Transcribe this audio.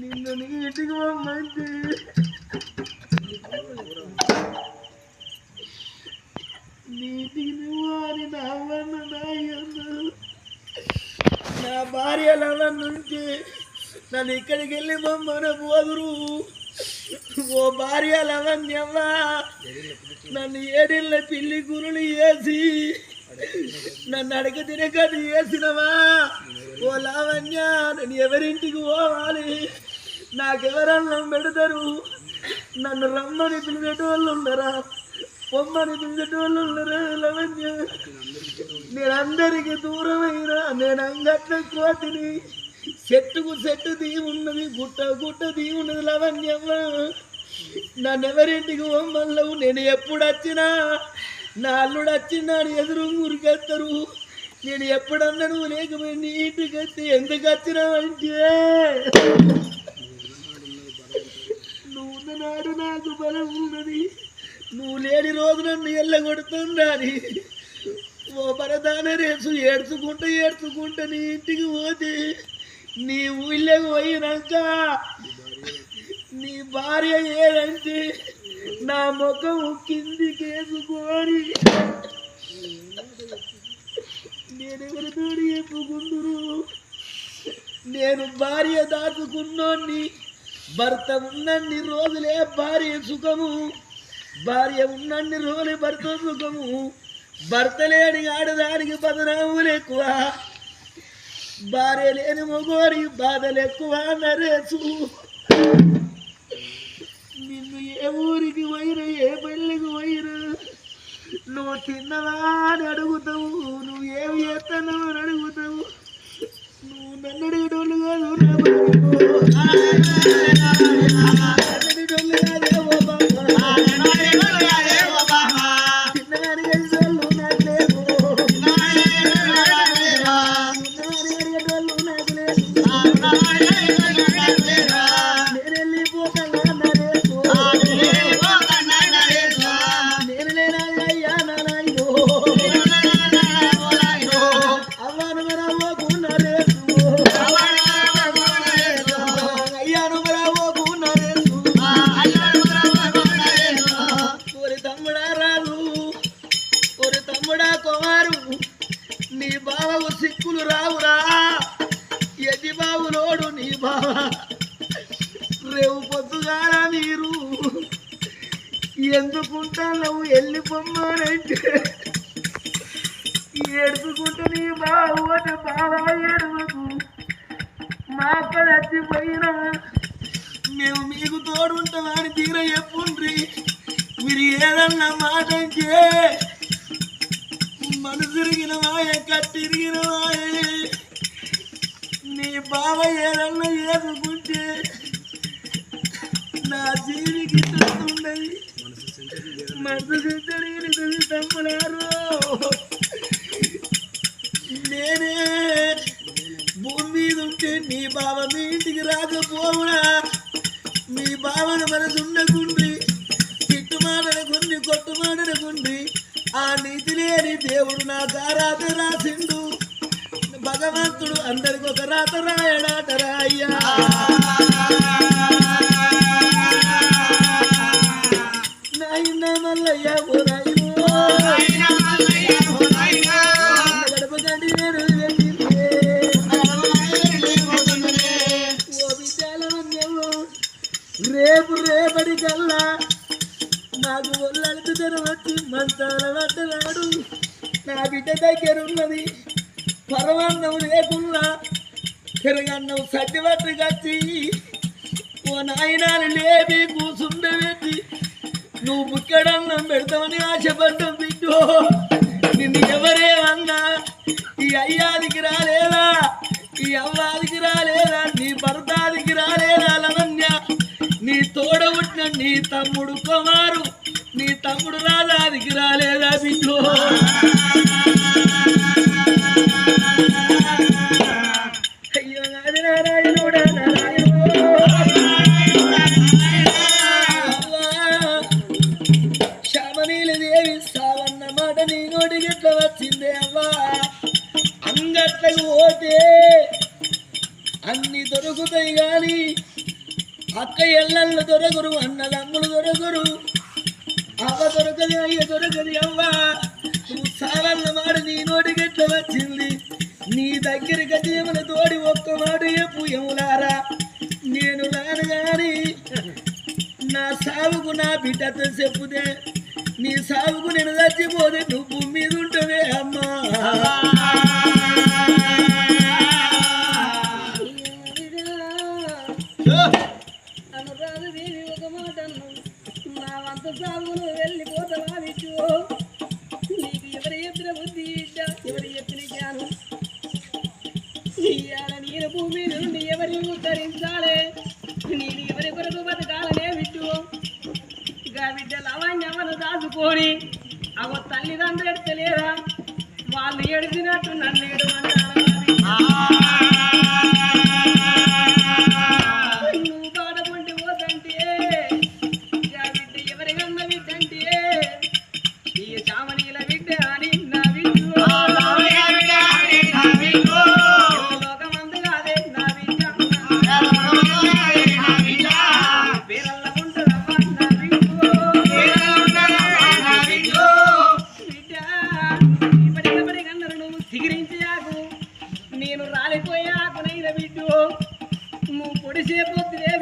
నిన్ను నీ ఇంటికి పంపండి నీ ఇంటికి నువ్వు అని నా అవ్వన్న నా నా భార్య లవన్ నుంచి నన్ను ఇక్కడికి వెళ్ళి మమ్మన పోదురు ఓ భార్య లవణ్యమ్మా నన్ను ఏడిళ్ళ పిల్లి గురులు వేసి నన్ను అడగ తినకది వేసినవా? ఓ లావణ్య నేను ఎవరింటికి పోవాలి? నాకెవరన్నం పెడతారు? నన్ను రమ్మని పిలిచేటోళ్ళు ఉండరా? పొమ్మని పిలిచేటోళ్ళు ఉండరా లవణ్య? మీరందరికీ దూరమైనా నేను అంగట్ల కోతిని. చెట్టుకు చెట్టు దీ ఉన్నది గుట్ట గుట్ట దీ ఉన్నది నన్ను ఎవరింటికి పొమ్మల్లవు నేను ఎప్పుడు వచ్చినా నా అల్లుడు వచ్చినాడు ఎదురు ఊరికెత్తారు నేను ఎప్పుడన్నా నువ్వు లేకపోయి నీ ఇంటికి వచ్చి ఎందుకు వచ్చినావంటే నువ్వు ఉన్ననాడు నాకు బలం ఉన్నది. నువ్వు లేని రోజు నన్ను ఎల్లగొడుతుందని ఓ పరదాన రేసు ఏడ్చుకుంటూ ఏడ్చుకుంటూ నీ ఇంటికి పోతే నీ ఊళ్ళకి పోయినాక నీ భార్య ఏదంటే నా ముఖం కిందికేసుకొని నేను భార్య దాచుకున్నోన్ని. భర్త ఉన్నన్ని రోజులే భార్య సుఖము. భార్య ఉన్నన్ని రోజులు భర్త సుఖము. భర్త లేని ఆడదానికి బదనాములు ఎక్కువ. భార్య లేని మొగోరి బాధలు ఎక్కువ నరేసు ఓరి కుమారు. నీ బావకు సిక్కులు రావురా. ఎది బావులోడు నీ బావ. రేవు పొద్దుగాల మీరు నువ్వు వెళ్ళి పొమ్మానంటే ఏడుపుకుంటూ నీ బావు అంటే బావ ఏడువకు మా అక్క చచ్చిపోయినా మేము మీకు తోడుంటామని తీర చెప్పుండ్రి మీరు ఏదన్నా మాట అంటే మనసిరిగిన మాయ కట్టిరిగిన వాయ నీ బావ ఏదన్నా ఏదుకుంటే నా జీవికి ఉండదు మనసు సించరిగిన తమ్ములారు. నేనే భూమి మీద ఉంటే నీ బావ మీ ఇంటికి రాకపోవునా? మీ బావన మనసు ఉండకు రాత రాసిండు. భగవంతుడు అందరికి ఒక రాత రాయడాటరా అయ్యా నాయన మల్లయ్య ఓ నాయనో. గడప గడి నేను రేపు రేపటి కల్లా నాకు ఒళ్ళంటి జనం వచ్చి మంచాల నా బిడ్డ దగ్గర ఉన్నది పరమాన్నం లేకుండా తిరగన్నం సడ్డి కచ్చి ఓ నాయనాలు లేపి కూసుండబెట్టి నువ్వు బుక్కడన్నం పెడతామని ఆశపడ్డం బిడ్డు. నిన్ను ఎవరేమన్నా ఈ అయ్యాదికి రాలేదా? ఈ అవ్వాదికి రాలేదా? నీ భర్తాదికి రాలేదా లవన్య నీ తోడబుట్టిన నీ తమ్ముడు కుమారు. నీ తమ్ముడు రాజాదికి రాలేదా బిడ్డు అయ్యో నాది నారాయణుడా నారాయణుడా. అవ్వా. దేవి సావన్న మాట నీ నోటికి ఎట్లా వచ్చిందే అవ్వా అంగట్ల పోతే అన్ని దొరుకుతాయి కానీ అక్క ఎల్లళ్ళు దొరకరు అన్నదమ్ములు దొరకరు అవ్వ దొరకది అయ్య దొరకది అవ్వ. నువ్వు సాలన్న మాట నీ నోటికి ఎట్లా వచ్చింది? నీ దగ్గర వచ్చి తోడి ఒక్కనాడు ఎప్పు చెప్పు ఎములారా నేను రాను గాని నా సాగుకు నా బిడ్డతో చెప్పుదే. నీ సాగుకు నేను చచ్చిపోతే నువ్వు మీద ఉంటవే అమ్మా. ధరించాలే ఉద్ధరించాలి. నేను ఎవరి కొరకు బతకాలనే విట్టు గా బిడ్డ లవాణ్యమను దాచుకొని అవ తల్లిదండ్రులు ఎడతలేరా వాళ్ళు ఎడిచినట్టు నన్ను ఎడమంటారా నువ్వు బిడ్డు నువ్వు పొడిసే పొద్దులే